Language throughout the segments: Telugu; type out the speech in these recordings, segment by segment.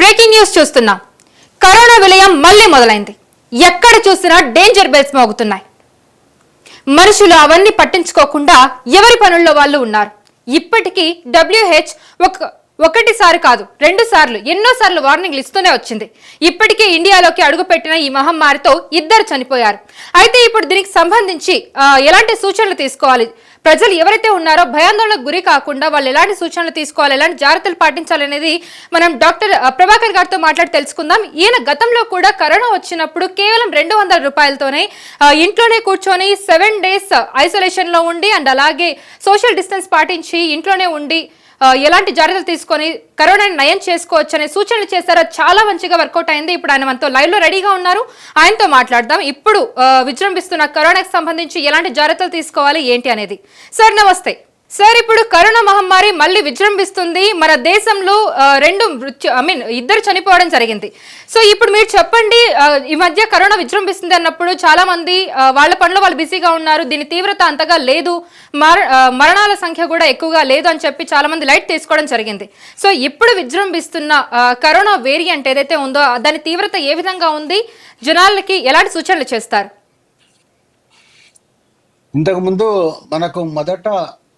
బ్రేకింగ్ న్యూస్ చూస్తున్నాం. కరోనా విలయం మళ్ళీ మొదలైంది. ఎక్కడ చూసినా డేంజర్ బెల్స్ మోగుతున్నాయి. మనుషులు అవన్నీ పట్టించుకోకుండా ఎవరి పనుల్లో వాళ్ళు ఉన్నారు? ఇప్పటికీ డబ్ల్యూహెచ్ ఒక ఒకటిసారి కాదు రెండు సార్లు ఎన్నో సార్లు వార్నింగ్లు ఇస్తూనే వచ్చింది. ఇప్పటికే ఇండియాలోకి అడుగుపెట్టిన ఈ మహమ్మారితో ఇద్దరు చనిపోయారు. అయితే ఇప్పుడు దీనికి సంబంధించి ఎలాంటి సూచనలు తీసుకోవాలి? ప్రజలు ఎవరైతే ఉన్నారో భయాందోళనకు గురి కాకుండా వాళ్ళు ఎలాంటి సూచనలు తీసుకోవాలి? ఎలాంటి జాగ్రత్తలు పాటించాలి అనేది మనం డాక్టర్ ప్రభాకర్ గారితో మాట్లాడి తెలుసుకుందాం. ఈయన గతంలో కూడా కరోనా వచ్చినప్పుడు కేవలం రెండు వందల రూపాయలతోనే ఇంట్లోనే కూర్చొని సెవెన్ డేస్ ఐసోలేషన్లో ఉండి అండ్ అలాగే సోషల్ డిస్టెన్స్ పాటించి ఇంట్లోనే ఉండి ఎలాంటి జాగ్రత్తలు తీసుకొని కరోనాని నయం చేసుకోవచ్చు సూచనలు చేశారో చాలా మంచిగా వర్కౌట్ అయింది. ఇప్పుడు ఆయన మనతో లైవ్లో రెడీగా ఉన్నారు. ఆయనతో మాట్లాడదాం. ఇప్పుడు విజృంభిస్తున్న కరోనాకి సంబంధించి ఎలాంటి జాగ్రత్తలు తీసుకోవాలి ఏంటి అనేది. సార్ నమస్తే. సార్ ఇప్పుడు కరోనా మహమ్మారి మళ్ళీ విజృంభిస్తుంది. మన దేశంలో రెండు మృత్యు ఐ మీన్ ఇద్దరు చనిపోవడం జరిగింది. సో ఇప్పుడు మీరు చెప్పండి ఈ మధ్య కరోనా విజృంభిస్తుంది అన్నప్పుడు చాలా మంది వాళ్ళ పనిలో వాళ్ళు బిజీగా ఉన్నారు. దీని తీవ్రత అంతగా లేదు. మరణాల సంఖ్య కూడా ఎక్కువగా లేదు అని చెప్పి చాలా మంది లైట్ తీసుకోవడం జరిగింది. సో ఇప్పుడు విజృంభిస్తున్న కరోనా వేరియంట్ ఏదైతే ఉందో దాని తీవ్రత ఏ విధంగా ఉంది? జనాలకి ఎలాంటి సూచనలు చేస్తారు? ఇంతకుముందు మనకు మొదట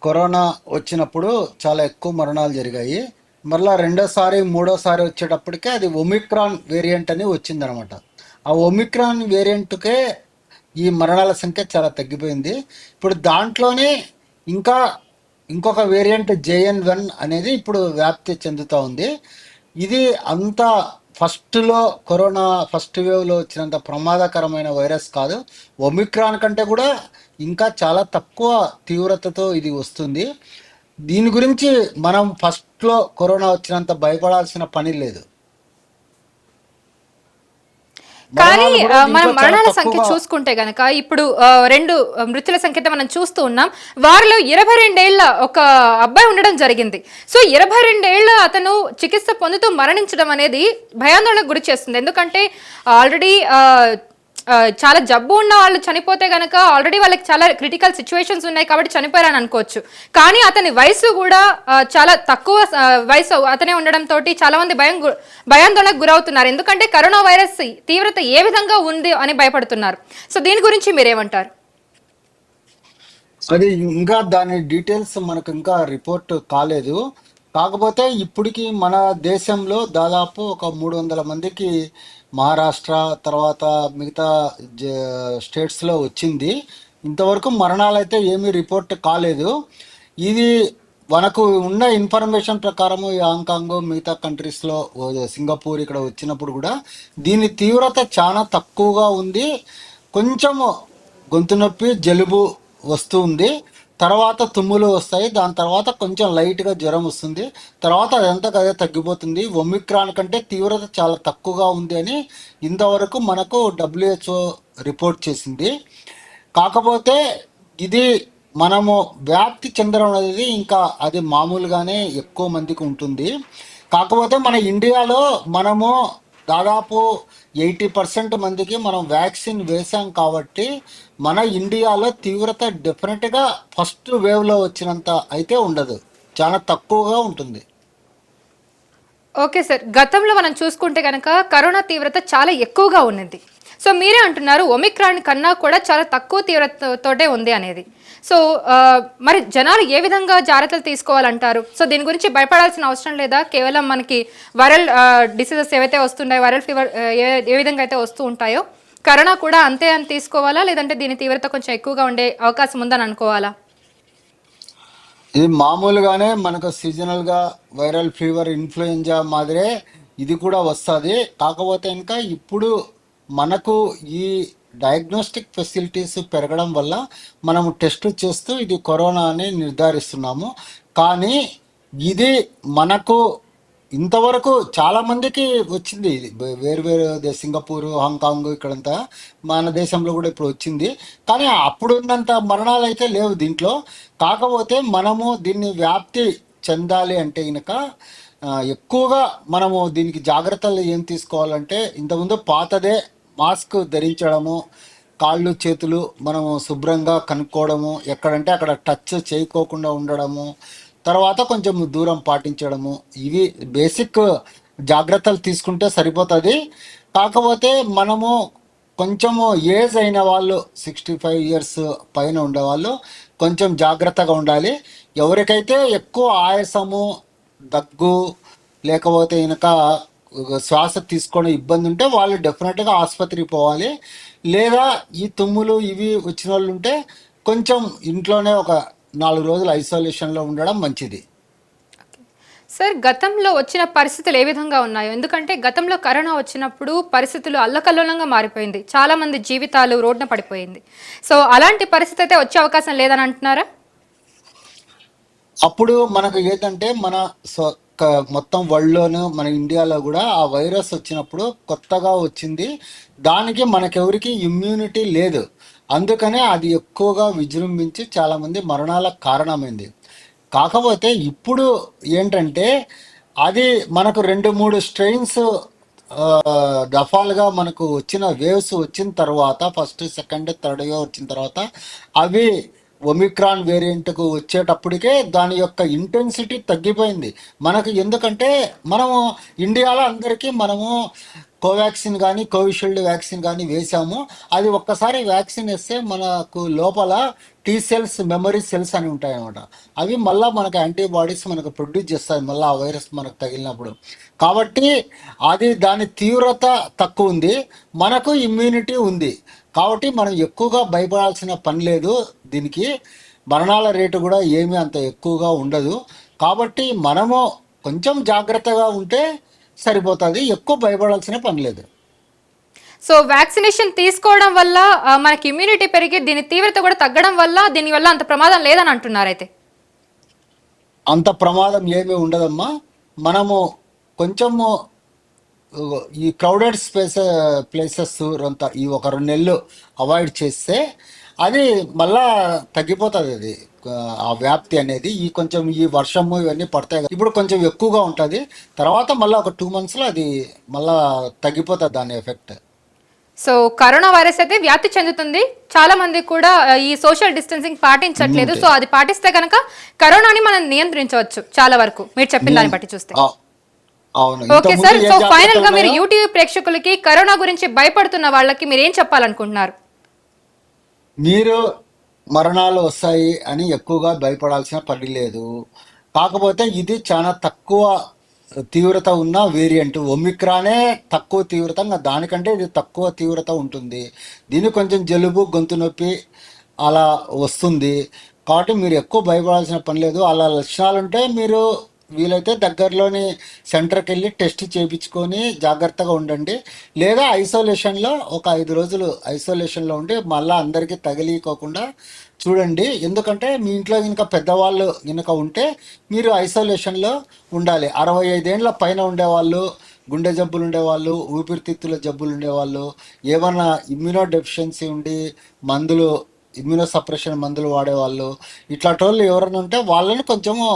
కరోనా వచ్చినప్పుడు చాలా ఎక్కువ మరణాలు జరిగాయి. మరలా రెండోసారి మూడోసారి వచ్చేటప్పటికే అది ఒమిక్రాన్ వేరియంట్ అని వచ్చిందనమాట. ఆ ఒమిక్రాన్ వేరియంట్కే ఈ మరణాల సంఖ్య చాలా తగ్గిపోయింది. ఇప్పుడు దాంట్లోనే ఇంకా ఇంకొక వేరియంట్ జేఎన్ వన్ అనేది ఇప్పుడు వ్యాప్తి చెందుతూ ఉంది. ఇది అంత ఫస్ట్లో కరోనా ఫస్ట్ వేవ్లో వచ్చినంత ప్రమాదకరమైన వైరస్ కాదు. ఒమిక్రాన్ కంటే కూడా ఇంకా చాలా తక్కువ తీవ్రతతో ఇది వస్తుంది. దీని గురించి మనం ఫస్ట్లో కరోనా వచ్చినంత భయపడాల్సిన పని లేదు. కానీ మనం మరణాల సంఖ్య చూసుకుంటే గనక ఇప్పుడు రెండు మృతుల సంఖ్యతో మనం చూస్తూ ఉన్నాం. వారిలో ఇరవై రెండేళ్ళ ఒక అబ్బాయి ఉండడం జరిగింది. సో ఇరవై రెండేళ్ళ అతను చికిత్స పొందుతూ మరణించడం అనేది భయాందోళనకు గురి చేస్తుంది. ఎందుకంటే ఆల్రెడీ చాలా జబ్బు ఉన్న వాళ్ళు చనిపోతే గనక ఆల్రెడీ వాళ్ళకి చాలా క్రిటికల్ సిచ్యువేషన్స్ ఉన్నాయి కాబట్టి చనిపోయారని అనుకోవచ్చు. కానీ అతని వయసు కూడా చాలా తక్కువ వయసు అతనే ఉండడంతో చాలా మంది భయం భయాందోళనకు గురవుతున్నారు. ఎందుకంటే కరోనా వైరస్ తీవ్రత ఏ విధంగా ఉంది అని భయపడుతున్నారు. సో దీని గురించి మీరేమంటారు? అది ఇంకా దాని డీటెయిల్స్ మనకు ఇంకా రిపోర్ట్ కాలేదు. కాకపోతే ఇప్పటికి మన దేశంలో దాదాపు ఒక మూడు వందల మందికి మహారాష్ట్ర తర్వాత మిగతా జ- స్టేట్స్లో వచ్చింది. ఇంతవరకు మరణాలు అయితే ఏమీ రిపోర్ట్ కాలేదు. ఇది మనకు ఉన్న ఇన్ఫర్మేషన్ ప్రకారం ఈ హాంకాంగ్ మిగతా కంట్రీస్లో సింగపూర్ ఇక్కడ వచ్చినప్పుడు కూడా దీని తీవ్రత చాలా తక్కువగా ఉంది. కొంచెము గొంతు నొప్పి జలుబు వస్తూ ఉంది. తర్వాత తుమ్ములు వస్తాయి. దాని తర్వాత కొంచెం లైట్గా జ్వరం వస్తుంది. తర్వాత అదంతా అదే తగ్గిపోతుంది. ఒమిక్రాన్ కంటే తీవ్రత చాలా తక్కువగా ఉంది అని ఇంతవరకు మనకు డబ్ల్యూహెచ్ఓ రిపోర్ట్ చేసింది. కాకపోతే ఇది మనము వ్యాప్తి చెందడం అనేది ఇంకా అది మామూలుగానే ఎక్కువ మందికి ఉంటుంది. కాకపోతే మన ఇండియాలో మనము దాదాపు ఎయిటీ పర్సెంట్ మందికి మనం వ్యాక్సిన్ వేసాం కాబట్టి మన ఇండియాలో తీవ్రత డెఫినెట్గా ఫస్ట్ వేవ్లో వచ్చినంత అయితే ఉండదు. చాలా తక్కువగా ఉంటుంది. Okay sir. గతంలో మనం చూసుకుంటే కనుక కరోనా తీవ్రత చాలా ఎక్కువగా ఉన్నది. సో మీరే అంటున్నారు ఒమిక్రాన్ కన్నా కూడా చాలా తక్కువ తీవ్రతతోటే ఉంది అనేది. సో మరి జనాలు ఏ విధంగా జాగ్రత్తలు తీసుకోవాలంటారు? సో దీని గురించి భయపడాల్సిన అవసరం లేదా? కేవలం మనకి వైరల్ డిసీజెస్ ఏవైతే వస్తున్నాయో వైరల్ ఫీవర్ ఏ ఏ విధంగా అయితే వస్తూ ఉంటాయో కరోనా కూడా అంతే అని తీసుకోవాలా? లేదంటే దీని తీవ్రత కొంచెం ఎక్కువగా ఉండే అవకాశం ఉందని అనుకోవాలా? ఇది మామూలుగానే మనకు సీజనల్గా వైరల్ ఫీవర్ ఇన్ఫ్లుయెంజా మాదిరే ఇది కూడా వస్తుంది. కాకపోతే ఇంకా ఇప్పుడు మనకు ఈ డయాగ్నోస్టిక్ ఫెసిలిటీస్ పెరగడం వల్ల మనము టెస్ట్ చేస్తూ ఇది కరోనా అని నిర్ధారిస్తున్నాము. కానీ ఇది మనకు ఇంతవరకు చాలామందికి వచ్చింది. ఇది వేరు వేరు సింగపూర్ హాంకాంగ్ ఇక్కడంతా మన దేశంలో కూడా ఇప్పుడు వచ్చింది. కానీ అప్పుడున్నంత మరణాలు అయితే లేవు దీంట్లో. కాకపోతే మనము దీన్ని వ్యాప్తి చెందాలి అంటే కనుక ఎక్కువగా మనము దీనికి జాగ్రత్తలు ఏం తీసుకోవాలంటే ఇంతకుముందు పాతదే మాస్క్ ధరించడము కాళ్ళు చేతులు మనము శుభ్రంగా కనుక్కోవడము ఎక్కడంటే అక్కడ టచ్ చేయకోకుండా ఉండడము తర్వాత కొంచెం దూరం పాటించడము. ఇవి బేసిక్ జాగ్రత్తలు తీసుకుంటే సరిపోతుంది. కాకపోతే మనము కొంచెము ఏజ్ అయిన వాళ్ళు సిక్స్టీ ఫైవ్ ఇయర్స్ పైన ఉండేవాళ్ళు కొంచెం జాగ్రత్తగా ఉండాలి. ఎవరికైతే ఎక్కువ ఆయాసము దగ్గు లేకపోతే ఇంకా శ్వాస తీసుకునే ఇబ్బంది ఉంటే వాళ్ళు డెఫినెట్గా ఆసుపత్రికి పోవాలి. లేదా ఈ తుమ్ములు ఇవి వచ్చిన వాళ్ళు ఉంటే కొంచెం ఇంట్లోనే ఒక నాలుగు రోజులు ఐసోలేషన్లో ఉండడం మంచిది. సార్ గతంలో వచ్చిన పరిస్థితులు ఏ విధంగా ఉన్నాయో? ఎందుకంటే గతంలో కరోనా వచ్చినప్పుడు పరిస్థితులు అల్లకల్లోలంగా మారిపోయింది. చాలా మంది జీవితాలు రోడ్డున పడిపోయింది. సో అలాంటి పరిస్థితి అయితే వచ్చే అవకాశం లేదని అంటున్నారా? అప్పుడు మనకు ఏంటంటే మన మొత్తం వరల్డ్లోను మన ఇండియాలో కూడా ఆ వైరస్ వచ్చినప్పుడు కొత్తగా వచ్చింది. దానికి మనకెవరికి ఇమ్యూనిటీ లేదు. అందుకనే అది ఎక్కువగా విజృంభించి చాలామంది మరణాలకు కారణమైంది. కాకపోతే ఇప్పుడు ఏంటంటే అది మనకు రెండు మూడు స్ట్రెయిన్స్ దఫాలుగా మనకు వచ్చిన వేవ్స్ వచ్చిన తర్వాత ఫస్ట్ సెకండ్ థర్డ్గా వచ్చిన తర్వాత అవి ఒమిక్రాన్ వేరియంట్కు వచ్చేటప్పటికే దాని యొక్క ఇంటెన్సిటీ తగ్గిపోయింది. మనకు ఎందుకంటే మనము ఇండియాలో అందరికీ మనము కోవాక్సిన్ కానీ కోవిషీల్డ్ వ్యాక్సిన్ కానీ వేసాము అది ఒక్కసారి వ్యాక్సిన్ వేస్తే మనకు లోపల టీ సెల్స్ మెమరీ సెల్స్ అని ఉంటాయి అనమాట అవి మళ్ళీ మనకు యాంటీబాడీస్ మనకు ప్రొడ్యూస్ చేస్తాయి. మళ్ళీ ఆ వైరస్ మనకు తగిలినప్పుడు. కాబట్టి అది దాని తీవ్రత తక్కువ ఉంది. మనకు ఇమ్యూనిటీ ఉంది. కాబట్టి మనం ఎక్కువగా భయపడాల్సిన పని లేదు. దీనికి మరణాల రేటు కూడా ఏమీ అంత ఎక్కువగా ఉండదు. కాబట్టి మనము కొంచెం జాగ్రత్తగా ఉంటే సరిపోతుంది. ఎక్కువ భయపడాల్సిన పని లేదు. సో వ్యాక్సినేషన్ తీసుకోవడం వల్ల మనకి ఇమ్యూనిటీ పెరిగి దీని తీవ్రత కూడా తగ్గడం వల్ల దీని వల్ల అంత ప్రమాదం లేదని అంటున్నారు అయితే. అంత ప్రమాదం ఏమీ ఉండదమ్మా. మనము కొంచెము ఈ క్రౌడెడ్ స్పేస్ ప్లేసెస్ అంతా ఈ ఒక రెండు నెలలు అవాయిడ్ చేస్తే అది మళ్ళా తగ్గిపోతుంది అది. ఆ వ్యాప్తి అనేది ఈ కొంచెం ఈ వర్షము ఇవన్నీ పడతాయి కదా. ఇప్పుడు కొంచెం ఎక్కువగా ఉంటుంది. తర్వాత మళ్ళీ ఒక టూ మంత్స్లో అది మళ్ళా తగ్గిపోతుంది దాని ఎఫెక్ట్ సో కరోనా వైరస్ అయితే వ్యాప్తి చెందుతుంది. చాలా మంది కూడా ఈ సోషల్ డిస్టెన్సింగ్ పాటించట్లేదు. సో అది పాటిస్తే కనుక కరోనాని మనం నియంత్రించవచ్చు చాలా వరకు. మీరు చెప్పిన దాన్ని బట్టి చూస్తే. ఓకే సార్ సో ఫైనల్గా మీరు యూటీవీ ప్రేక్షకులకి కరోనా గురించి భయపడుతున్న వాళ్ళకి మీరు ఏం చెప్పాలనుకుంటున్నారు? మీరు మరణాలు వస్తాయి అని ఎక్కువగా భయపడాల్సిన పని లేదు. కాకపోతే ఇది చాలా తక్కువ తీవ్రత ఉన్న వేరియంట్. ఒమిక్రానే తక్కువ తీవ్రత దానికంటే ఇది తక్కువ తీవ్రత ఉంటుంది. దీని కొంచెం జలుబు గొంతు నొప్పి అలా వస్తుంది. కాబట్టి మీరు ఎక్కువ భయపడాల్సిన పని లేదు. అలా లక్షణాలు ఉంటే మీరు వీలైతే దగ్గరలోని సెంటర్కి వెళ్ళి టెస్ట్ చేయించుకొని జాగ్రత్తగా ఉండండి. లేదా ఐసోలేషన్లో ఒక ఐదు రోజులు ఐసోలేషన్లో ఉండి మళ్ళీ అందరికీ తగిలికోకుండా చూడండి. ఎందుకంటే మీ ఇంట్లో కనుక పెద్దవాళ్ళు కనుక ఉంటే మీరు ఐసోలేషన్లో ఉండాలి. అరవై ఐదేండ్ల పైన ఉండేవాళ్ళు గుండె జబ్బులు ఉండేవాళ్ళు ఊపిరితిత్తుల జబ్బులు ఉండేవాళ్ళు ఏమన్నా ఇమ్యూనో డెఫిషియన్సీ ఉండి మందులు ఇమ్యూనో సప్రెషన్ మందులు వాడేవాళ్ళు ఇట్లాంటి వాళ్ళు ఎవరైనా ఉంటే వాళ్ళని కొంచెము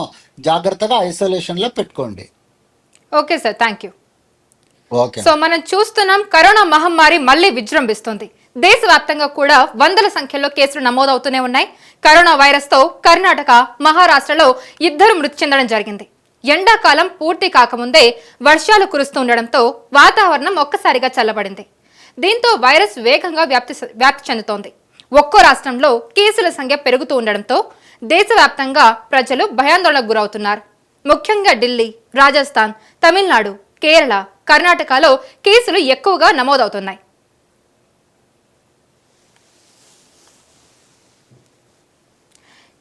జాగ్రత్తగా ఐసోలేషన్లో పెట్టుకోండి. Okay sir thank you okay. So మనం చూస్తున్నాం కరోనా మహమ్మారి మళ్ళీ విజృంభిస్తుంది. దేశవ్యాప్తంగా కూడా వందల సంఖ్యలో కేసులు నమోదవుతూనే ఉన్నాయి. కరోనా వైరస్తో కర్ణాటక మహారాష్ట్రలో ఇద్దరు మృతి చెందడం జరిగింది. ఎండాకాలం పూర్తి కాకముందే వర్షాలు కురుస్తూ ఉండడంతో వాతావరణం ఒక్కసారిగా చల్లబడింది. దీంతో వైరస్ వేగంగా వ్యాప్తి వ్యాప్తి చెందుతోంది. ఒక్కో రాష్ట్రంలో కేసుల సంఖ్య పెరుగుతూ ఉండడంతో దేశవ్యాప్తంగా ప్రజలు భయాందోళనకు గురవుతున్నారు. ముఖ్యంగా ఢిల్లీ రాజస్థాన్ తమిళనాడు కేరళ కర్ణాటకలో కేసులు ఎక్కువగా నమోదవుతున్నాయి.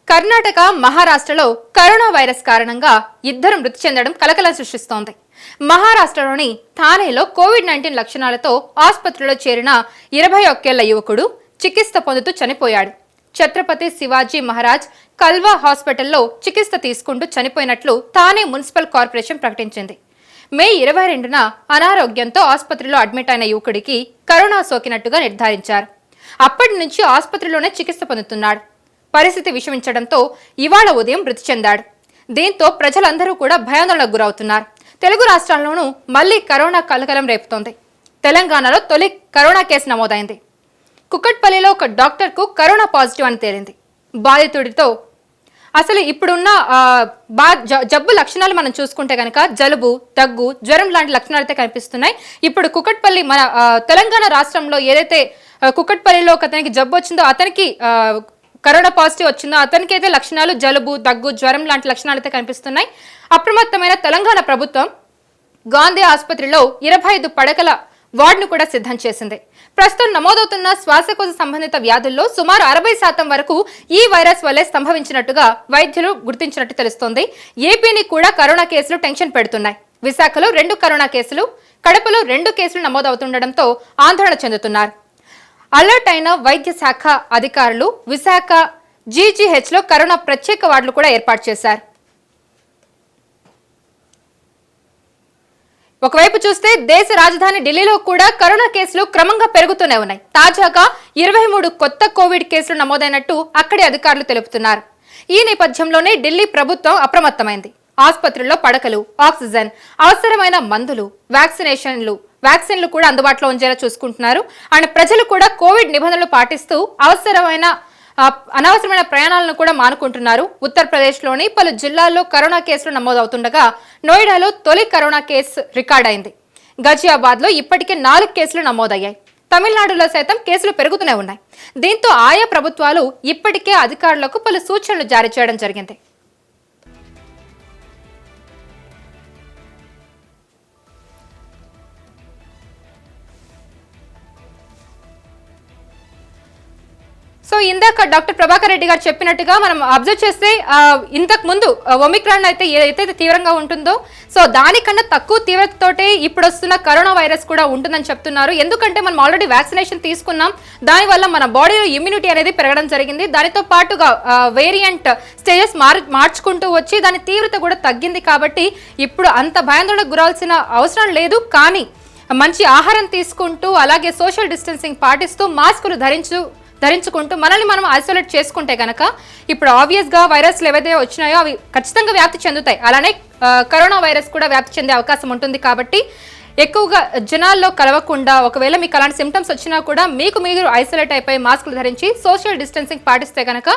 కర్ణాటక మహారాష్ట్రలో కరోనా వైరస్ కారణంగా ఇద్దరు మృతి చెందడం కలకలం సృష్టిస్తోంది. మహారాష్ట్రలోని థానేలో కోవిడ్ నైన్టీన్ లక్షణాలతో ఆసుపత్రిలో చేరిన ఇరవై ఒక్కేళ్ళ యువకుడు చికిత్స పొందుతూ చనిపోయాడు. ఛత్రపతి శివాజీ మహారాజ్ కల్వా హాస్పిటల్లో చికిత్స తీసుకుంటూ చనిపోయినట్లు థానే మున్సిపల్ కార్పొరేషన్ ప్రకటించింది. మే ఇరవై రెండున అనారోగ్యంతో ఆసుపత్రిలో అడ్మిట్ అయిన యువకుడికి కరోనా సోకినట్టుగా నిర్ధారించారు. అప్పటి నుంచి ఆసుపత్రిలోనే చికిత్స పొందుతున్నాడు. పరిస్థితి విషమించడంతో ఇవాళ ఉదయం మృతి చెందాడు. దీంతో ప్రజలందరూ కూడా భయాందోళనకు గురవుతున్నారు. తెలుగు రాష్ట్రాల్లోనూ మళ్ళీ కరోనా కలకలం రేపుతోంది. తెలంగాణలో తొలి కరోనా కేసు నమోదైంది. కుక్కట్పల్లిలో ఒక డాక్టర్కు కరోనా పాజిటివ్ అని తేలింది. బాధితుడితో అసలు ఇప్పుడున్న బా జ- జబ్బు లక్షణాలు మనం చూసుకుంటే కనుక జలుబు దగ్గు జ్వరం లాంటి లక్షణాలు అయితే కనిపిస్తున్నాయి. ఇప్పుడు కుకట్పల్లి మన తెలంగాణ రాష్ట్రంలో ఏదైతే ఆ, కుకట్పల్లిలో ఒక అతనికి జబ్బు వచ్చిందో అతనికి కరోనా పాజిటివ్ వచ్చిందో అతనికి అయితే లక్షణాలు జలుబు దగ్గు జ్వరం లాంటి లక్షణాలు అయితే కనిపిస్తున్నాయి. అప్రమత్తమైన తెలంగాణ ప్రభుత్వం గాంధీ ఆసుపత్రిలో ఇరవై ఐదు పడకల వార్డును కూడా సిద్ధం చేసింది. ప్రస్తుతం నమోదవుతున్న శ్వాసకోశ సంబంధిత వ్యాధుల్లో సుమారు అరవై శాతం వరకు ఈ వైరస్ వల్లే సంభవించినట్టుగా వైద్యులు గుర్తించినట్టు తెలుస్తోంది. ఏపీని కూడా కరోనా కేసులు టెన్షన్ పెడుతున్నాయి. విశాఖలో రెండు కరోనా కేసులు కడపలో రెండు కేసులు నమోదవుతుండటంతో ఆందోళన చెందుతున్నారు. అలర్ట్ అయిన వైద్య శాఖ అధికారులు విశాఖ జీజీహెచ్లో కరోనా ప్రత్యేక వార్డులు కూడా ఏర్పాటు చేశారు. ఒకవైపు చూస్తే దేశ రాజధాని ఢిల్లీలో కూడా కరోనా కేసులు క్రమంగా పెరుగుతూనే ఉన్నాయి. తాజాగా ఇరవై మూడు కొత్త కోవిడ్ కేసులు నమోదైనట్టు అక్కడి అధికారులు తెలుపుతున్నారు. ఈ నేపథ్యంలోనే ఢిల్లీ ప్రభుత్వం అప్రమత్తమైంది. ఆసుపత్రుల్లో పడకలు ఆక్సిజన్ అవసరమైన మందులు వ్యాక్సినేషన్లు వ్యాక్సిన్లు కూడా అందుబాటులో ఉంచేలా చూసుకుంటున్నారు. అండ్ ప్రజలు కూడా కోవిడ్ నిబంధనలు పాటిస్తూ అవసరమైన అనవసరమైన ప్రయాణాలను కూడా మానుకుంటున్నారు. ఉత్తరప్రదేశ్లోని పలు జిల్లాల్లో కరోనా కేసులు నమోదవుతుండగా నోయిడాలో తొలి కరోనా కేసు రికార్డ్ అయింది గజియాబాద్లో ఇప్పటికే నాలుగు కేసులు నమోదయ్యాయి. తమిళనాడులో సైతం కేసులు పెరుగుతూనే ఉన్నాయి. దీంతో ఆయా ప్రభుత్వాలు ఇప్పటికే అధికారులకు పలు సూచనలు జారీ చేయడం జరిగింది. సో ఇందాక డాక్టర్ ప్రభాకర్ రెడ్డి గారు చెప్పినట్టుగా మనం అబ్జర్వ్ చేస్తే ఇంతకు ముందు ఒమిక్రాన్ అయితే ఏదైతే తీవ్రంగా ఉంటుందో సో దానికన్నా తక్కువ తీవ్రతతోటే ఇప్పుడు వస్తున్న కరోనా వైరస్ కూడా ఉంటుందని చెప్తున్నారు. ఎందుకంటే మనం ఆల్రెడీ వ్యాక్సినేషన్ తీసుకున్నాం. దానివల్ల మన బాడీలో ఇమ్యూనిటీ అనేది పెరగడం జరిగింది. దానితో పాటుగా వేరియంట్ స్టేజెస్ మార్ మార్చుకుంటూ వచ్చి దాని తీవ్రత కూడా తగ్గింది కాబట్టి ఇప్పుడు అంత భయాందోళనకు గురాల్సిన అవసరం లేదు. కానీ మంచి ఆహారం తీసుకుంటూ అలాగే సోషల్ డిస్టెన్సింగ్ పాటిస్తూ మాస్కులు ధరించు ధరించుకుంటూ మనల్ని మనం ఐసోలేట్ చేసుకుంటే కనుక ఇప్పుడు ఆబ్వియస్గా వైరస్లు ఏవైతే వచ్చినాయో అవి ఖచ్చితంగా వ్యాప్తి చెందుతాయి. అలానే కరోనా వైరస్ కూడా వ్యాప్తి చెందే అవకాశం ఉంటుంది కాబట్టి ఎక్కువగా జనాల్లో కలవకుండా ఒకవేళ మీకు అలాంటి సిమ్టమ్స్ వచ్చినా కూడా మీకు మీరు ఐసోలేట్ అయిపోయి మాస్కులు ధరించి సోషల్ డిస్టెన్సింగ్ పాటిస్తే కనుక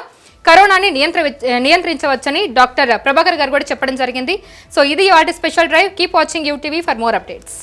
కరోనాని నియంత్ర నియంత్రించవచ్చని డాక్టర్ ప్రభాకర్ గారు కూడా చెప్పడం జరిగింది. సో ఇది వాటి special drive keep watching UTV for more updates